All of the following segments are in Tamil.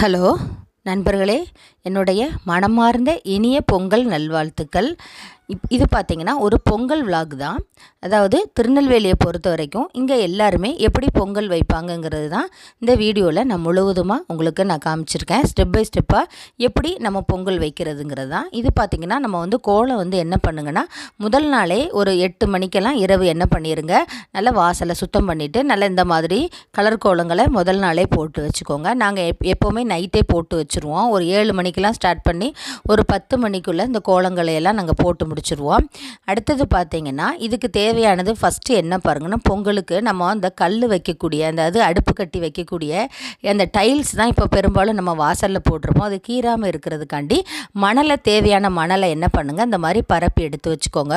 ஹலோ நண்பர்களே என்னுடைய மனமார்ந்த இனிய பொங்கல் நல்வாழ்த்துக்கள். இப் இது பார்த்திங்கன்னா ஒரு பொங்கல் விலாக் தான். அதாவது திருநெல்வேலியை பொறுத்த வரைக்கும் இங்கே எல்லாருமே எப்படி பொங்கல் வைப்பாங்கங்கிறது தான் இந்த வீடியோவில் நான் முழுவதுமாக உங்களுக்கு நான் காமிச்சிருக்கேன். ஸ்டெப் பை ஸ்டெப்பாக எப்படி நம்ம பொங்கல் வைக்கிறதுங்கிறது தான். இது பார்த்திங்கன்னா நம்ம வந்து கோலம் வந்து என்ன பண்ணுங்கன்னா முதல் நாளே ஒரு எட்டு மணிக்கெல்லாம் இரவு என்ன பண்ணிடுங்க நல்லா வாசலை சுத்தம் பண்ணிவிட்டு நல்லா இந்த மாதிரி கலர் கோலங்களை முதல் நாளே போட்டு வச்சுக்கோங்க. நாங்கள் எப் எப்போவுமே நைட்டே போட்டு வச்சுருவோம். ஒரு ஏழு மணிக்கெல்லாம் ஸ்டார்ட் பண்ணி ஒரு பத்து மணிக்குள்ளே இந்த கோலங்களையெல்லாம் நாங்கள் போட்டு முடிச்சிருவோம். அடுத்தது பார்த்திங்கன்னா இதுக்கு தேவையானது ஃபஸ்ட்டு என்ன பாருங்கன்னா பொங்கலுக்கு நம்ம அந்த கல் வைக்கக்கூடிய அந்த அது அடுப்பு கட்டி வைக்கக்கூடிய அந்த டைல்ஸ் தான் இப்போ பெரும்பாலும் நம்ம வாசலில் போட்டிருப்போம். அது கீறாமல் இருக்கிறதுக்காண்டி மணலை தேவையான மணலை என்ன பண்ணுங்கள் அந்த மாதிரி பரப்பி எடுத்து வச்சுக்கோங்க.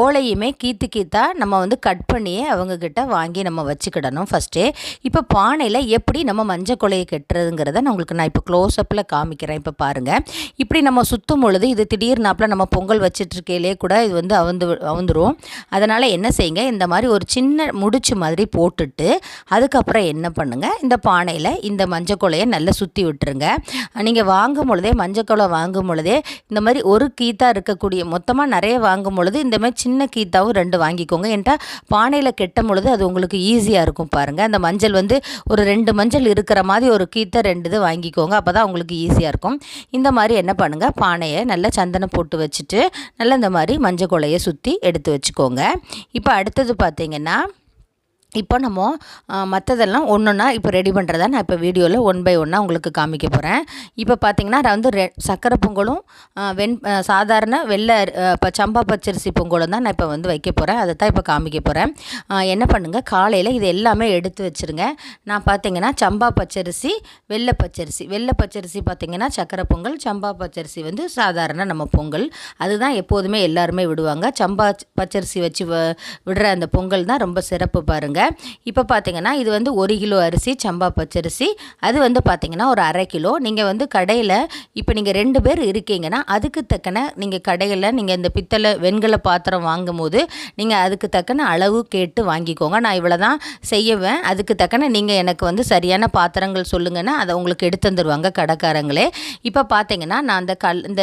ஓலையுமே கீத்து கீத்தா நம்ம வந்து கட் பண்ணியே அவங்கக்கிட்ட வாங்கி நம்ம வச்சுக்கிடணும் ஃபஸ்ட்டே இப்போ பானையில் எப்படி நம்ம மஞ்சள் கொலையை கட்டுறதுங்கிறத நான் உங்களுக்கு நான் இப்போ க்ளோஸ்அப்பில் காமிக்கிறேன். இப்போ பாருங்கள் இப்படி நம்ம சுற்றும் பொழுது இது திடீர்னாப்பில் நம்ம பொங்கல் வச்சிட்ருக்கையிலே கூட இது வந்து அவந்து அவந்துரும். அதனால் என்ன செய்யுங்க இந்த மாதிரி ஒரு சின்ன முடிச்சு மாதிரி போட்டுட்டு அதுக்கப்புறம் என்ன பண்ணுங்கள் இந்த பானையில் இந்த மஞ்சக்குலையை நல்லா சுற்றி விட்டுருங்க. நீங்கள் வாங்கும் பொழுதே மஞ்சக்குலை வாங்கும் பொழுதே இந்த மாதிரி ஒரு கீத்தா இருக்கக்கூடிய மொத்தமாக நிறைய வாங்கும் பொழுது இந்த மாதிரி சின்ன கீத்தாவும் ரெண்டு வாங்கிக்கோங்க. ஏன்ட்டா பானையில் கெட்டும் பொழுது அது உங்களுக்கு ஈஸியாக இருக்கும் பாருங்கள் அந்த மஞ்சள் வந்து ஒரு ரெண்டு மஞ்சள் இருக்கிற மாதிரி ஒரு கீத்தை ரெண்டு இது வாங்கிக்கோங்க அப்போ தான் உங்களுக்கு ஈஸியாக இருக்கும். இந்த மாதிரி என்ன பண்ணுங்கள் பானையை நல்லா சந்தனம் போட்டு வச்சுட்டு நல்லா இந்த மாதிரி மஞ்சள் கொலையை சுற்றி எடுத்து வச்சுக்கோங்க. இப்போ அடுத்தது பார்த்திங்கன்னா இப்போ நம்ம மற்றதெல்லாம் ஒன்று ஒன்றா இப்போ ரெடி பண்ணுறதா நான் இப்போ வீடியோவில் ஒன் பை ஒன்னாக உங்களுக்கு காமிக்க போகிறேன் இப்போ பார்த்தீங்கன்னா நான் வந்து ரெ சக்கரை பொங்கலும் வெண் சாதாரண வெள்ளை இப்போ சம்பா பச்சரிசி பொங்கலும் தான் நான் இப்போ வந்து வைக்க போகிறேன் அதை தான் இப்போ காமிக்க போகிறேன் என்ன பண்ணுங்கள் காலையில் இது எல்லாமே எடுத்து வச்சுருங்க. நான் பார்த்தீங்கன்னா சம்பா பச்சரிசி வெள்ளை பச்சரிசி. வெள்ளை பச்சரிசி பார்த்திங்கன்னா சக்கரை பொங்கல் சம்பா பச்சரிசி வந்து சாதாரண நம்ம பொங்கல். அதுதான் எப்போதுமே எல்லாருமே விடுவாங்க. சம்பா பச்சரிசி வச்சு விடுற அந்த பொங்கல் தான் ரொம்ப சிறப்பு பாருங்கள் இப்போ பார்த்தீங்கன்னா இது வந்து ஒரு கிலோ அரிசி சம்பா பச்சரிசி. அது வந்து பார்த்திங்கன்னா ஒரு அரை கிலோ. நீங்கள் வந்து கடையில் இப்போ நீங்கள் ரெண்டு பேர் இருக்கீங்கன்னா அதுக்கு தக்கன நீங்கள் கடையில் நீங்கள் இந்த பித்தளை வெண்கல பாத்திரம் வாங்கும் போது நீங்கள் அதுக்கு தக்கன அளவு கேட்டு வாங்கிக்கோங்க. நான் இவ்வளோ தான் செய்வேன். அதுக்கு தக்கன நீங்கள் எனக்கு வந்து சரியான பாத்திரங்கள் சொல்லுங்கன்னா அதை உங்களுக்கு எடுத்து தந்துடுவாங்க கடைக்காரங்களே. இப்போ பார்த்தீங்கன்னா நான் அந்த கல் இந்த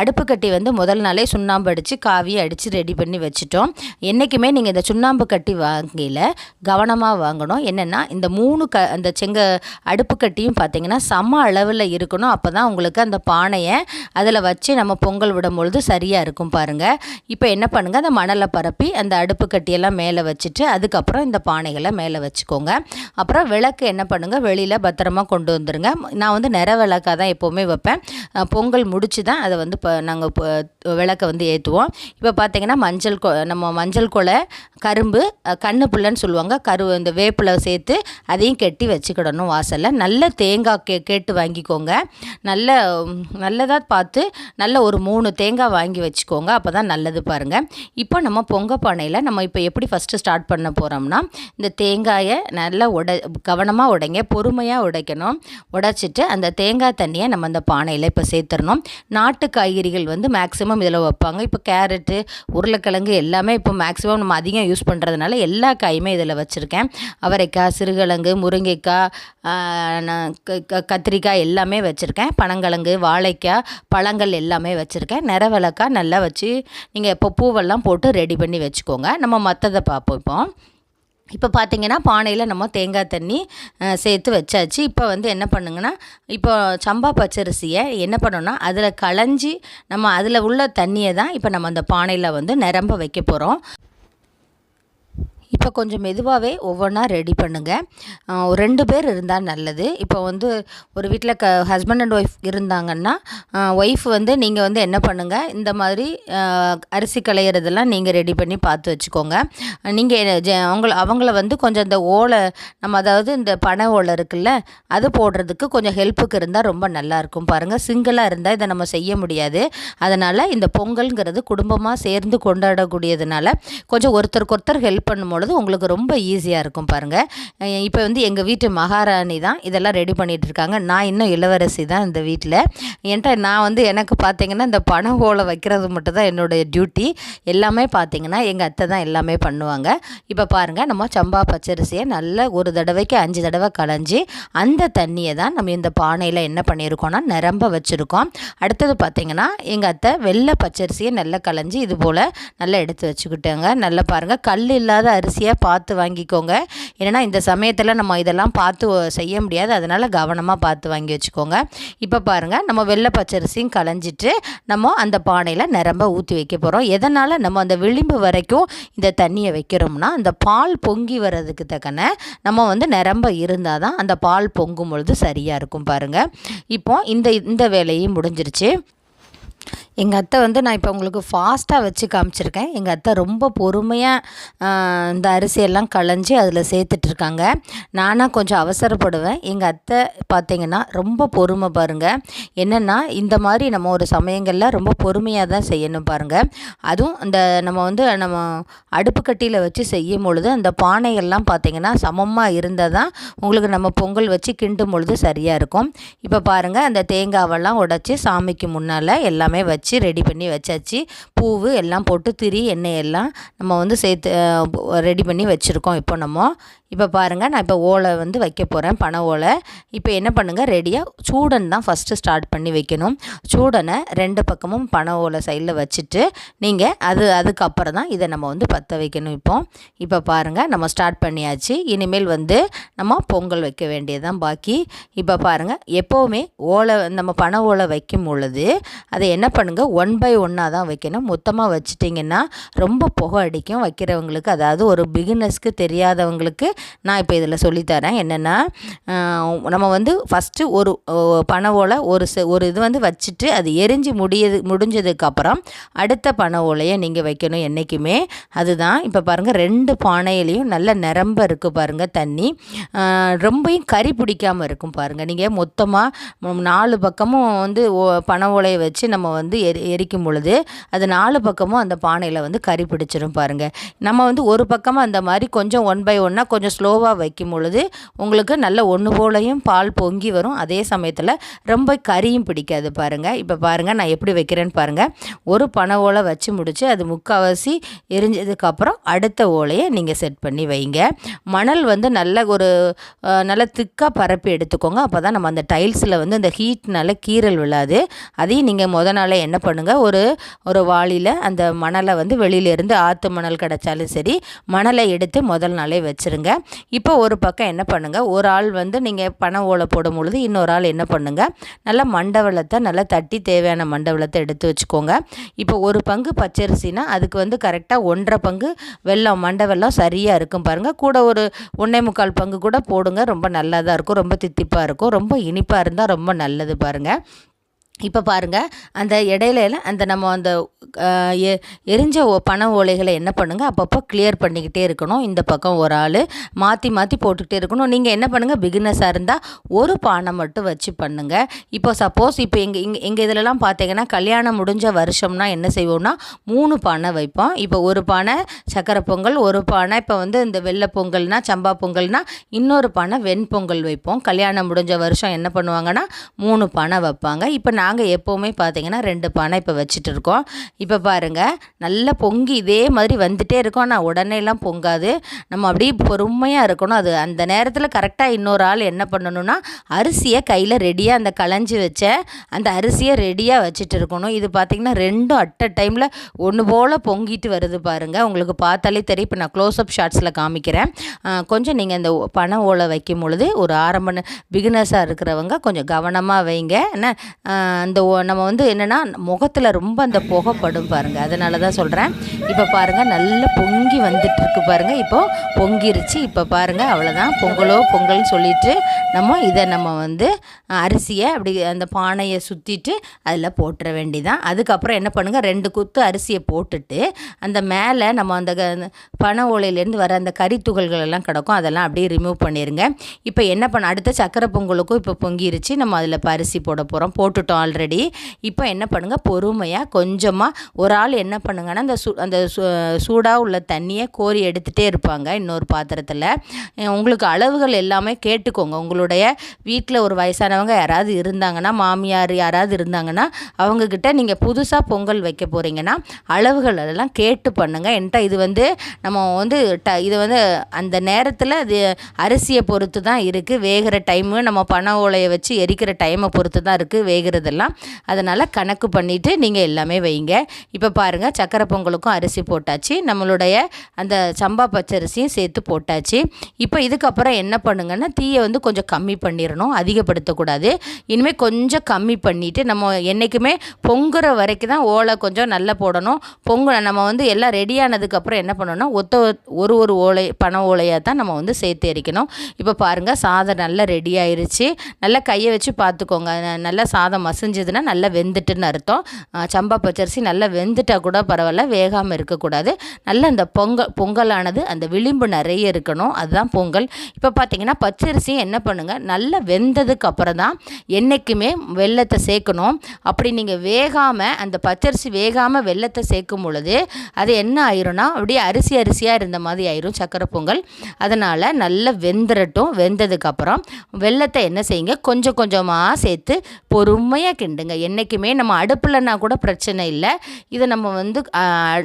அடுப்பு கட்டி வந்து முதல் நாளே சுண்ணாம்பு அடித்து காவியை அடித்து ரெடி பண்ணி வச்சுட்டோம். என்றைக்குமே நீங்கள் இந்த சுண்ணாம்பு கட்டி வாங்கியில் கவனமாக வாங்கணும். என்னென்னா இந்த மூணு க அந்த செங்க அடுப்பு கட்டியும் பார்த்திங்கன்னா சம அளவில் இருக்கணும். அப்போ தான் உங்களுக்கு அந்த பானையை அதில் வச்சு நம்ம பொங்கல் விடும்பொழுது சரியாக இருக்கும் பாருங்கள் இப்போ என்ன பண்ணுங்கள் அந்த மணலை பரப்பி அந்த அடுப்பு கட்டியெல்லாம் மேலே வச்சுட்டு அதுக்கப்புறம் இந்த பானைகளை மேலே வச்சுக்கோங்க. அப்புறம் விளக்கு என்ன பண்ணுங்கள் வெளியில் பத்திரமா கொண்டு வந்துடுங்க நான் வந்து நிற விளக்காக தான் எப்போவுமே வைப்பேன். பொங்கல் முடித்து தான் அதை வந்து இப்போ நாங்கள் விளக்கை வந்து ஏற்றுவோம் இப்போ பார்த்திங்கன்னா மஞ்சள் கொ நம்ம மஞ்சள் கொலை கரும்பு கண்ணு புல்லைன்னு சொல்லுவாங்க. கரு இந்த வேப்பில் சேர்த்து அதையும் கெட்டி வச்சுக்கிடணும் வாசலில். நல்ல தேங்காய் கே கேட்டு வாங்கிக்கோங்க. நல்ல நல்லதாக பார்த்து நல்ல ஒரு மூணு தேங்காய் வாங்கி வச்சுக்கோங்க. அப்போ தான் நல்லது பாருங்கள் இப்போ நம்ம பொங்க பானையில் நம்ம இப்போ எப்படி ஃபஸ்ட்டு ஸ்டார்ட் பண்ண போகிறோம்னா இந்த தேங்காயை நல்லா உடை கவனமாக உடைங்க. பொறுமையாக உடைக்கணும். உடைச்சிட்டு அந்த தேங்காய் தண்ணியை நம்ம அந்த பானையில் இப்போ சேர்த்துடணும். நாட்டு காய்கறிகள் வந்து மேக்ஸிமம் இதில் வைப்பாங்க. இப்போ கேரட்டு உருளைக்கிழங்கு எல்லாமே இப்போ மேக்ஸிமம் நம்ம அதிகம் யூஸ் பண்ணுறதுனால எல்லா காயுமே இதில் வச்சுருக்கேன். அவரைக்காய் சிறுகிழங்கு முருங்கைக்காய் கத்திரிக்காய் எல்லாமே வச்சுருக்கேன். பனங்கிழங்கு வாழைக்காய் பழங்கள் எல்லாமே வச்சுருக்கேன். நிறவிளக்காய் நல்லா வச்சு நீங்கள் இப்போ பூவெல்லாம் போட்டு ரெடி பண்ணி வச்சுக்கோங்க. நம்ம மற்றதை பார்ப்போம் இப்போ. இப்போ பார்த்தீங்கன்னா பானையில் நம்ம தேங்காய் தண்ணி சேர்த்து வச்சாச்சு. இப்போ வந்து என்ன பண்ணுங்கன்னா இப்போ சம்பா பச்சரிசியை என்ன பண்ணோன்னா அதில் களைஞ்சி நம்ம அதில் உள்ள தண்ணியை தான் இப்போ நம்ம அந்த பானையில் வந்து நிரம்ப வைக்க போகிறோம். இப்போ கொஞ்சம் மெதுவாகவே ஒவ்வொன்றா ரெடி பண்ணுங்கள் ரெண்டு பேர் இருந்தால் நல்லது. இப்போ வந்து ஒரு வீட்டில் க ஹஸ்பண்ட் அண்ட் ஒய்ஃப் இருந்தாங்கன்னா ஒய்ஃப் வந்து நீங்கள் வந்து என்ன பண்ணுங்கள் இந்த மாதிரி அரிசி களையிறதெல்லாம் நீங்கள் ரெடி பண்ணி பார்த்து வச்சுக்கோங்க. நீங்கள் ஜ அவங்கள அவங்கள வந்து கொஞ்சம் இந்த ஓலை நம்ம அதாவது இந்த பனை ஓலை இருக்குல்ல அது போடுறதுக்கு கொஞ்சம் ஹெல்ப்புக்கு இருந்தால் ரொம்ப நல்லாயிருக்கும் பாருங்கள் சிங்கிளாக இருந்தால் இதை நம்ம செய்ய முடியாது. அதனால் இந்த பொங்கல்ங்கிறது குடும்பமாக சேர்ந்து கொண்டாடக்கூடியதுனால கொஞ்சம் ஒருத்தருக்கு ஒருத்தர் ஹெல்ப் பண்ணும்போது பொழுது உங்களுக்கு ரொம்ப ஈஸியாக இருக்கும் பாருங்கள் இப்போ வந்து எங்கள் வீட்டு மகாராணி தான் இதெல்லாம் ரெடி பண்ணிகிட்டு இருக்காங்க நான் இன்னும் இளவரசி தான் இந்த வீட்டில் என்கிட்ட நான் வந்து எனக்கு பார்த்தீங்கன்னா இந்த பணம் ஓலை வைக்கிறது மட்டும் தான் என்னுடைய டியூட்டி எல்லாமே பார்த்தீங்கன்னா எங்கள் அத்தை தான் எல்லாமே பண்ணுவாங்க. இப்போ பாருங்கள் நம்ம சம்பா பச்சரிசியை நல்லா ஒரு தடவைக்கு அஞ்சு தடவை களைஞ்சி அந்த தண்ணியை தான் நம்ம இந்த பானையில் என்ன பண்ணியிருக்கோம்னா நிரம்ப வச்சுருக்கோம். அடுத்தது பார்த்திங்கன்னா எங்கள் அத்தை வெள்ளை பச்சரிசியை நல்லா களைஞ்சி இது போல் நல்லா எடுத்து வச்சுக்கிட்டாங்க. நல்லா பாருங்கள் கல் இல்லாத அரிசி அரிசியாக பார்த்து வாங்கிக்கோங்க. ஏன்னா இந்த சமயத்தில் நம்ம இதெல்லாம் பார்த்து செய்ய முடியாது. அதனால் கவனமாக பார்த்து வாங்கி வச்சுக்கோங்க. இப்போ பாருங்கள் நம்ம வெள்ளை பச்சரிசியும் களைஞ்சிட்டு நம்ம அந்த பானையில் நிரம்ப ஊற்றி வைக்க போகிறோம் எதனால்? நம்ம அந்த விளிம்பு வரைக்கும் இந்த தண்ணியை வைக்கிறோம்னா அந்த பால் பொங்கி வர்றதுக்கு தக்கன நம்ம வந்து நிரம்ப இருந்தால் தான் அந்த பால் பொங்கும் பொழுது சரியாக இருக்கும் பாருங்கள் இப்போ இந்த இந்த வேலையும் முடிஞ்சிருச்சு. எங்கள் அத்தை வந்து நான் இப்போ உங்களுக்கு ஃபாஸ்ட்டாக வச்சு காமிச்சிருக்கேன். எங்கள் அத்தை ரொம்ப பொறுமையாக இந்த அரிசியெல்லாம் களைஞ்சி அதில் சேர்த்துட்ருக்காங்க நானாக கொஞ்சம் அவசரப்படுவேன். எங்கள் அத்தை பார்த்திங்கன்னா ரொம்ப பொறுமை பாருங்கள் என்னென்னா இந்த மாதிரி நம்ம ஒரு சமயங்களில் ரொம்ப பொறுமையாக தான் செய்யணும் பாருங்கள் அதுவும் இந்த நம்ம வந்து நம்ம அடுப்பு கட்டியில் வச்சு செய்யும் பொழுது அந்த பானைகள்லாம் பார்த்திங்கன்னா சமமாக இருந்தால் தான் உங்களுக்கு நம்ம பொங்கல் வச்சு கிண்டும் பொழுது சரியாக இருக்கும். இப்போ பாருங்கள் அந்த தேங்காவெல்லாம் உடச்சி சாமிக்கு முன்னால் எல்லாமே வச்சு வச்சு ரெடி பண்ணி வச்சாச்சு. பூவு எல்லாம் போட்டு திரி எண்ணெய் எல்லாம் நம்ம வந்து சேர்த்து ரெடி பண்ணி வச்சுருக்கோம் இப்போ நம்ம. இப்போ பாருங்கள் நான் இப்போ ஓலை வந்து வைக்க போகிறேன் பனை ஓலை. இப்போ என்ன பண்ணுங்கள் ரெடியாக சூடன் தான் ஃபஸ்ட்டு ஸ்டார்ட் பண்ணி வைக்கணும். சூடனை ரெண்டு பக்கமும் பனை ஓலை சைடில் வச்சுட்டு நீங்கள் அது அதுக்கப்புறம் தான் இதை நம்ம வந்து பற்ற வைக்கணும் இப்போ. இப்போ பாருங்கள் நம்ம ஸ்டார்ட் பண்ணியாச்சு. இனிமேல் வந்து நம்ம பொங்கல் வைக்க வேண்டியதுதான் பாக்கி. இப்போ பாருங்கள் எப்போவுமே ஓலை நம்ம பனை ஓலை வைக்கும் பொழுது அதை என்ன பண்ணுங்கள் ஒன் பை ஒன்னாக தான் வைக்கணும். மொத்தமாக வச்சிட்டிங்கன்னா ரொம்ப புகை அடிக்கும் வைக்கிறவங்களுக்கு. அதாவது ஒரு பிகினர்ஸ்க்கு தெரியாதவங்களுக்கு நான் இப்போ இதில் சொல்லித்தரேன். என்னென்னா நம்ம வந்து ஃபஸ்ட்டு ஒரு பனை ஓலை ஒரு ஒரு இது வந்து வச்சுட்டு அது எரிஞ்சு முடியது முடிஞ்சதுக்கப்புறம் அடுத்த பனை ஓலையை நீங்கள் வைக்கணும் என்றைக்குமே அதுதான் இப்போ பாருங்கள் ரெண்டு பானையிலையும் நல்ல நிரம்ப இருக்குது பாருங்கள் தண்ணி. ரொம்பையும் கறி பிடிக்காமல் இருக்கும் பாருங்கள் நீங்கள் மொத்தமாக நாலு பக்கமும் வந்து பனை ஓலையை வச்சு நம்ம வந்து எரி எரிக்கும் பொழுது அது நாலு பக்கமும் அந்த பானையில் வந்து கறி பிடிச்சிரும் பாருங்கள் நம்ம வந்து ஒரு பக்கமாக அந்த மாதிரி கொஞ்சம் ஒன் பை ஒன்னாக கொஞ்சம் ஸ்லோவாக வைக்கும் பொழுது உங்களுக்கு நல்ல ஒன்று போலையும் பால் பொங்கி வரும். அதே சமயத்தில் ரொம்ப கறியும் பிடிக்காது பாருங்கள் இப்போ பாருங்கள் நான் எப்படி வைக்கிறேன்னு பாருங்கள் ஒரு பனை ஓலை வச்சு முடித்து அது முக்கால்வாசி எரிஞ்சதுக்கப்புறம் அடுத்த ஓலையை நீங்கள் செட் பண்ணி வைங்க. மணல் வந்து நல்ல ஒரு நல்ல திக்காக பரப்பி எடுத்துக்கோங்க. அப்போ தான் நம்ம அந்த டைல்ஸில் வந்து அந்த ஹீட்னால கீரல் விழாது. அதையும் நீங்கள் முத நாளே என்ன என்ன பண்ணுங்கள் ஒரு ஒரு வாளியில் அந்த மணலை வந்து வெளியிலேருந்து ஆற்று மணல் கிடச்சாலும் சரி மணலை எடுத்து முதல் நாளே வச்சுருங்க. இப்போ ஒரு பக்கம் என்ன பண்ணுங்கள் ஒரு ஆள் வந்து நீங்கள் பண ஓலை போடும் பொழுது இன்னொரு ஆள் என்ன பண்ணுங்கள் நல்லா மண்டவளத்தை நல்லா தட்டி தேவையான மண்டவளத்தை எடுத்து வச்சுக்கோங்க. இப்போ ஒரு பங்கு பச்சரிசினா அதுக்கு வந்து கரெக்டாக ஒன்றரை பங்கு வெள்ளம் மண்டவெல்லாம் சரியாக இருக்கும் பாருங்கள் கூட ஒரு ஒன்றே முக்கால் பங்கு கூட போடுங்க. ரொம்ப நல்லா தான் இருக்கும். ரொம்ப தித்திப்பாக இருக்கும். ரொம்ப இனிப்பாக இருந்தால் ரொம்ப நல்லது பாருங்கள் இப்போ பாருங்கள் அந்த இடையில அந்த நம்ம அந்த எ எரிஞ்ச பண ஓலைகளை என்ன பண்ணுங்கள் அப்பப்போ கிளியர் பண்ணிக்கிட்டே இருக்கணும். இந்த பக்கம் ஒரு ஆள் மாற்றி மாற்றி போட்டுக்கிட்டே இருக்கணும். நீங்கள் என்ன பண்ணுங்கள் பிகினஸாக இருந்தால் ஒரு பானை மட்டும் வச்சு பண்ணுங்கள் இப்போ சப்போஸ் இப்போ எங்கள் இங்கே எங்கள் இதிலலாம் பார்த்தீங்கன்னா கல்யாணம் முடிஞ்ச வருஷம்னா என்ன செய்வோம்னா மூணு பானை வைப்போம். இப்போ ஒரு பானை சக்கரை பொங்கல் ஒரு பானை இப்போ வந்து இந்த வெள்ளை பொங்கல்னா சம்பா பொங்கல்னா இன்னொரு பானை வெண்பொங்கல் வைப்போம். கல்யாணம் முடிஞ்ச வருஷம் என்ன பண்ணுவாங்கன்னா மூணு பானை வைப்பாங்க. இப்போ நான் நாங்கள் எப்போவுமே பார்த்தீங்கன்னா ரெண்டு பானை இப்போ வச்சுட்டு இருக்கோம் இப்போ பாருங்கள் நல்லா பொங்கி இதே மாதிரி வந்துகிட்டே இருக்கோம். ஆனால் உடனேலாம் பொங்காது. நம்ம அப்படியே பொறுமையாக இருக்கணும். அது அந்த நேரத்தில் கரெக்டாக இன்னொரு ஆள் என்ன பண்ணணும்னா அரிசியை கையில் ரெடியாக அந்த களைஞ்சி வச்ச அந்த அரிசியை ரெடியாக வச்சுட்டு இருக்கணும் இது பார்த்திங்கன்னா ரெண்டும் அட் அ டைமில் ஒன்று போல் பொங்கிட்டு வருது பாருங்கள் உங்களுக்கு பார்த்தாலே தெரியும். இப்போ நான் க்ளோஸ்அப் ஷார்ட்ஸில் காமிக்கிறேன். கொஞ்சம் நீங்கள் இந்த பனை ஓலை வைக்கும் பொழுது ஒரு ஆரம்ப பிகினர்ஸாக இருக்கிறவங்க கொஞ்சம் கவனமாக வைங்க. என்ன? அந்த நம்ம வந்து என்னென்னா முகத்தில் ரொம்ப அந்த புகைப்படும் பாருங்கள் அதனால தான் சொல்கிறேன் இப்போ பாருங்கள் நல்லா பொங்கி வந்துட்டுருக்கு பாருங்கள் இப்போது பொங்கிருச்சு. இப்போ பாருங்கள் அவ்வளோதான் பொங்கலோ பொங்கல்னு சொல்லிவிட்டு நம்ம இதை நம்ம வந்து அரிசியை அப்படி அந்த பானையை சுற்றிட்டு அதில் போட்டுற வேண்டிதான். அதுக்கப்புறம் என்ன பண்ணுங்கள் ரெண்டு குத்து அரிசியை போட்டுட்டு அந்த மேலே நம்ம அந்த பனை ஓலையிலேருந்து வர அந்த கறி துகள்கள் எல்லாம் கிடக்கும். அதெல்லாம் அப்படியே ரிமூவ் பண்ணிடுங்க இப்போ என்ன பண்ண அடுத்த சக்கரை பொங்கலுக்கும் இப்போ பொங்கிருச்சு. நம்ம அதில் இப்போ அரிசி போட போகிறோம் போட்டுட்டோம். ஆல்ரெடி. இப்போ என்ன பண்ணுங்கள் பொறுமையாக கொஞ்சமாக ஒரு ஆள் என்ன பண்ணுங்கன்னா அந்த சூ அந்த சூடாக உள்ள தண்ணியை கோரி எடுத்துகிட்டே இருப்பாங்க இன்னொரு பாத்திரத்தில். உங்களுக்கு அளவுகள் எல்லாமே கேட்டுக்கோங்க. உங்களுடைய வீட்டில் ஒரு வயசானவங்க யாராவது இருந்தாங்கன்னா மாமியார் யாராவது இருந்தாங்கன்னா அவங்கக்கிட்ட நீங்கள் புதுசாக பொங்கல் வைக்க போகிறீங்கன்னா அளவுகள் எல்லாம் கேட்டு பண்ணுங்கள் என்கிட்ட இது வந்து நம்ம வந்து ட இது வந்து அந்த நேரத்தில் அது அரிசியை பொறுத்து தான் இருக்குது வேகிற டைமு நம்ம பனை ஓலையை வச்சு எரிக்கிற டைமை பொறுத்து தான் இருக்குது வேகிறதெல்லாம் அதனால் கணக்கு பண்ணிவிட்டு நீங்கள் எல்லாமே வைங்க. இப்போ பாருங்கள் சக்கரை பொங்கலுக்கும் அரிசி போட்டாச்சு. நம்மளுடைய அந்த சம்பா பச்சரிசியும் சேர்த்து போட்டாச்சு. இப்போ இதுக்கப்புறம் என்ன பண்ணுங்கன்னா தீயை வந்து கொஞ்சம் கம்மி பண்ணிடணும். அதிகப்படுத்தக்கூடாது. இனிமேல் கொஞ்சம் கம்மி பண்ணிவிட்டு நம்ம என்றைக்குமே பொங்குற வரைக்கும் தான் ஓலை கொஞ்சம் நல்லா போடணும். பொங்க நம்ம வந்து எல்லாம் ரெடியானதுக்கப்புறம் என்ன பண்ணணும்னா ஒத்த ஒரு ஒரு ஓலை பண ஓலையாக தான் நம்ம வந்து சேர்த்து எரிக்கணும். இப்போ பாருங்கள் சாதம் நல்லா ரெடி ஆயிடுச்சு நல்லா கையை வச்சு பார்த்துக்கோங்க. நல்லா சாதம் பிசைஞ்சதுன்னா நல்லா வெந்துட்டுன்னு அர்த்தம். சம்பா பச்சரிசி நல்லா வெந்துட்டால் கூட பரவாயில்ல வேகாமல் இருக்கக்கூடாது. நல்லா அந்த பொங்கல் பொங்கலானது அந்த விளிம்பு நிறைய இருக்கணும். அதுதான் பொங்கல். இப்போ பார்த்தீங்கன்னா பச்சரிசியை என்ன பண்ணுங்கள் நல்லா வெந்ததுக்கு அப்புறம் தான் என்றைக்குமே வெள்ளத்தை சேர்க்கணும். அப்படி நீங்கள் வேகாமல் அந்த பச்சரிசி வேகாமல் வெள்ளத்தை சேர்க்கும் பொழுது அது என்ன ஆயிரும்னா அப்படியே அரிசி அரிசியாக இருந்த மாதிரி ஆயிரும் சக்கரை பொங்கல். அதனால் நல்லா வெந்துடட்டும் வெந்ததுக்கப்புறம் வெள்ளத்தை என்ன செய்யுங்க கொஞ்சம் கொஞ்சமாக சேர்த்து பொறுமையாக கிண்டுங்க. என்றைக்குமே நம்ம அடுப்பில்னா கூட பிரச்சனை இல்லை. இதை நம்ம வந்து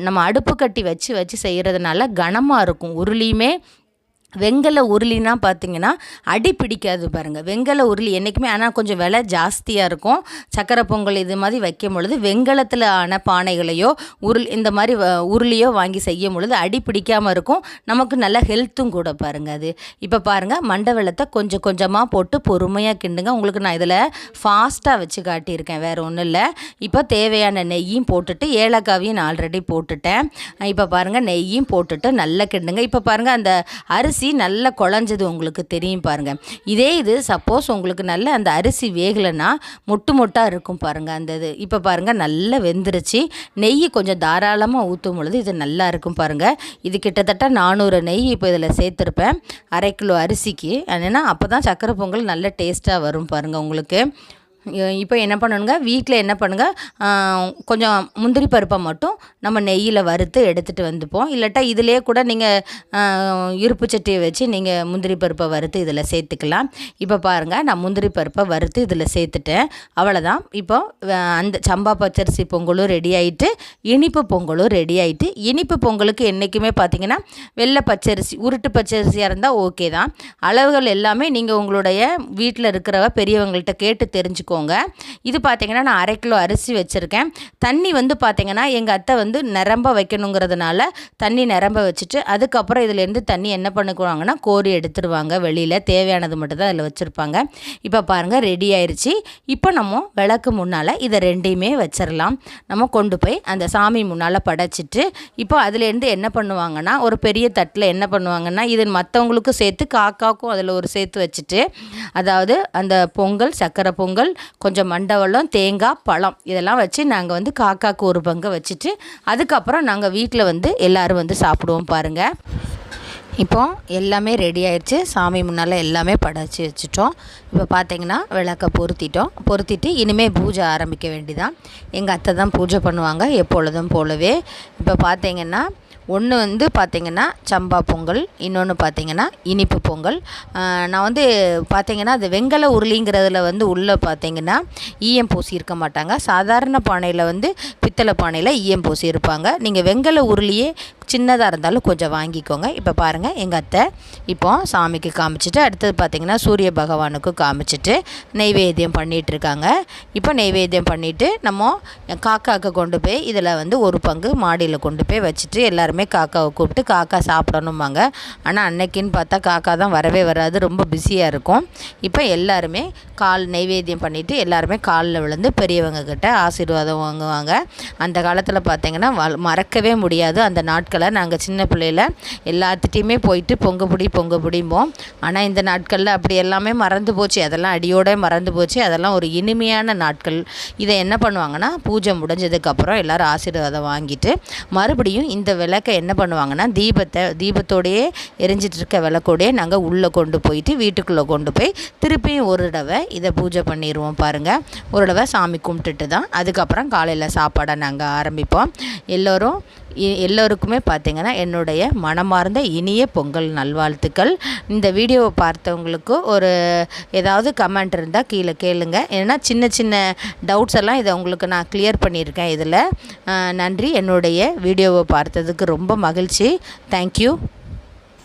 நம்ம அடுப்பு கட்டி வச்சு வச்சு செய்கிறதுனால கனமாக இருக்கும். உருளியுமே வெங்கல உருளினா பார்த்தீங்கன்னா அடி பிடிக்காது பாருங்கள் வெங்கல உருளி என்றைக்குமே ஆனால் கொஞ்சம் விலை ஜாஸ்தியாக இருக்கும். சக்கரை பொங்கல் இது மாதிரி வைக்கும் பொழுது வெங்கலத்தில் ஆன பானைகளையோ உருள் இந்த மாதிரி உருளியோ வாங்கி செய்யும் பொழுது அடி பிடிக்காமல் இருக்கும். நமக்கு நல்ல ஹெல்த்தும் கூட பாருங்கள் அது. இப்போ பாருங்கள் மண்டை வெள்ளத்தை கொஞ்சம் கொஞ்சமாக போட்டு பொறுமையாக கிண்டுங்க. உங்களுக்கு நான் இதில் ஃபாஸ்ட்டாக வச்சு காட்டியிருக்கேன் வேறு ஒன்றும் இல்லை. இப்போ தேவையான நெய்யும் போட்டுட்டு ஏலக்காவையும் நான் ஆல்ரெடி போட்டுட்டேன். இப்போ பாருங்கள் நெய்யும் போட்டுட்டு நல்லா கிண்டுங்க. இப்போ பாருங்கள் அந்த அரிசி அரிசி நல்லா குழஞ்சது உங்களுக்கு தெரியும் பாருங்கள் இதே இது சப்போஸ் உங்களுக்கு நல்ல அந்த அரிசி வேகலைன்னா மொட்டு மொட்டாக இருக்கும் பாருங்கள் அந்த இது இப்போ பாருங்கள் நல்லா வெந்துருச்சு. நெய் கொஞ்சம் தாராளமாக ஊற்றும் பொழுது இது நல்லா இருக்கும் பாருங்கள் இது கிட்டத்தட்ட நானூறு நெய் இப்போ இதில் சேர்த்துருப்பேன். அரை கிலோ அரிசிக்கு. ஏன்னா அப்போ தான் சக்கரை பொங்கல் நல்ல டேஸ்ட்டாக வரும் பாருங்கள் உங்களுக்கு. இப்போ என்ன பண்ணணுங்க வீட்டில் என்ன பண்ணுங்கள் கொஞ்சம் முந்திரி பருப்பை மட்டும் நம்ம நெய்யில் வறுத்து எடுத்துகிட்டு வந்துப்போம். இல்லாட்டா இதிலே கூட நீங்கள் இருப்பு சட்டியை வச்சு நீங்கள் முந்திரி பருப்பை வறுத்து இதில் சேர்த்துக்கலாம். இப்போ பாருங்கள் நான் முந்திரி பருப்பை வறுத்து இதில் சேர்த்துட்டேன். அவ்வளோதான் இப்போ அந்த சம்பா பச்சரிசி பொங்கலும் ரெடி ஆகிட்டு இனிப்பு பொங்கலும் ரெடி ஆகிட்டு இனிப்பு பொங்கலுக்கு என்றைக்குமே பார்த்தீங்கன்னா வெள்ளை பச்சரிசி உருட்டு பச்சரிசியாக இருந்தால் ஓகே தான். அளவுகள் எல்லாமே நீங்கள் உங்களுடைய வீட்டில் இருக்கிறவ பெரியவங்கள்ட்ட கேட்டு தெரிஞ்சுக்கோங்க வச்சுக்கோங்க இது பார்த்திங்கன்னா நான் அரை கிலோ அரிசி வச்சுருக்கேன். தண்ணி வந்து பார்த்திங்கன்னா எங்கள் அத்தை வந்து நிரம்ப வைக்கணுங்கிறதுனால தண்ணி நிரம்ப வச்சுட்டு அதுக்கப்புறம் இதுலேருந்து தண்ணி என்ன பண்ணுக்குவாங்கன்னா கோரி எடுத்துருவாங்க வெளியில். தேவையானது மட்டும் தான் அதில் வச்சுருப்பாங்க. இப்போ பாருங்கள் ரெடி ஆயிடுச்சு இப்போ நம்ம விளக்கு முன்னால் இதை ரெண்டையுமே வச்சிடலாம் நம்ம கொண்டு போய் அந்த சாமி முன்னால் படைச்சிட்டு இப்போ அதுலேருந்து என்ன பண்ணுவாங்கன்னா ஒரு பெரிய தட்டில் என்ன பண்ணுவாங்கன்னா இது மற்றவங்களுக்கும் சேர்த்து காக்காக்கும் அதில் ஒரு சேர்த்து வச்சுட்டு அதாவது அந்த பொங்கல் சக்கரை பொங்கல் கொஞ்சம் மண்டவளம் தேங்காய் பழம் இதெல்லாம் வச்சு நாங்கள் வந்து காக்காக்கு ஒரு பங்கை வச்சுட்டு அதுக்கப்புறம் நாங்கள் வீட்டில் வந்து எல்லோரும் வந்து சாப்பிடுவோம் பாருங்கள் இப்போ எல்லாமே ரெடி ஆயிடுச்சு சாமி முன்னால் எல்லாமே படைச்சி வச்சுட்டோம். இப்போ பார்த்தீங்கன்னா விளக்கை பொருத்திட்டோம். பொருத்திட்டு இனிமேல் பூஜை ஆரம்பிக்க வேண்டிதான். எங்கள் அத்தை தான் பூஜை பண்ணுவாங்க எப்பொழுதும் போலவே. இப்போ பார்த்தீங்கன்னா ஒன்று வந்து பார்த்திங்கன்னா சம்பா பொங்கல் இன்னொன்று பார்த்திங்கன்னா இனிப்பு பொங்கல். நான் வந்து பார்த்திங்கன்னா அது வெங்கல உருளிங்கிறதுல வந்து உள்ளே பார்த்திங்கன்னா ஈயம் பூசி இருக்க மாட்டாங்க. சாதாரண பானையில் வந்து பித்தளை பானையில் ஈயம் பூசி இருப்பாங்க. நீங்கள் வெங்கல உருளியே சின்னதாக இருந்தாலும் கொஞ்சம் வாங்கிக்கோங்க. இப்போ பாருங்கள் எங்கள் அத்தை இப்போ சாமிக்கு காமிச்சிட்டு அடுத்தது பார்த்திங்கன்னா சூரிய பகவானுக்கு காமிச்சிட்டு நெய்வேத்தியம் பண்ணிகிட்ருக்காங்க இப்போ நெய்வேத்தியம் பண்ணிவிட்டு நம்ம காக்காவுக்கு கொண்டு போய் இதில் வந்து ஒரு பங்கு மாடியில் கொண்டு போய் வச்சுட்டு எல்லாருமே காக்காவை கூப்பிட்டு காக்கா சாப்பிடணுமாங்க ஆனால் அன்னைக்குன்னு பார்த்தா காக்கா தான் வரவே வராது ரொம்ப பிஸியாக இருக்கும். இப்போ எல்லாருமே கால் நெய்வேத்தியம் பண்ணிவிட்டு எல்லாருமே காலில் விழுந்து பெரியவங்க கிட்ட ஆசீர்வாதம் வாங்குவாங்க. அந்த காலத்தில் பார்த்தீங்கன்னா வ மறக்கவே முடியாது. அந்த நாட்களை நாங்கள் சின்ன பிள்ளையில் எல்லாத்துட்டையுமே போயிட்டு பொங்க பிடி பொங்க பிடிம்போம். ஆனால் இந்த நாட்களில் அப்படி எல்லாமே மறந்து போச்சு. அதெல்லாம் அடியோட மறந்து போச்சு. அதெல்லாம் ஒரு இனிமையான நாட்கள். இதை என்ன பண்ணுவாங்கன்னா பூஜை முடிஞ்சதுக்கப்புறம் எல்லோரும் ஆசீர்வாதம் வாங்கிட்டு மறுபடியும் இந்த விளக்கை என்ன பண்ணுவாங்கன்னா தீபத்தை தீபத்தோடையே எரிஞ்சிட்டு இருக்க விளக்கோடையே நாங்கள் உள்ளே கொண்டு போயிட்டு வீட்டுக்குள்ளே கொண்டு போய் திருப்பியும் ஒரு தடவை இதை பூஜை பண்ணிடுவோம் பாருங்கள் ஒரு தடவை சாமி கும்பிட்டுட்டு தான் அதுக்கப்புறம் காலையில் சாப்பாடு நாங்கள் ஆரம்பிப்போம். எல்லோரும் எ- எல்லோருக்குமே பார்த்திங்கன்னா என்னுடைய மனமார்ந்த இனிய பொங்கல் நல்வாழ்த்துக்கள். இந்த வீடியோவை பார்த்தவங்களுக்கு ஒரு ஏதாவது கமெண்ட் இருந்தால் கீழே கேளுங்க. ஏன்னா சின்ன சின்ன டவுட்ஸ் எல்லாம் இதை உங்களுக்கு நான் கிளியர் பண்ணியிருக்கேன் இதில். நன்றி. என்னுடைய வீடியோவை பார்த்ததுக்கு ரொம்ப மகிழ்ச்சி. தேங்க்யூ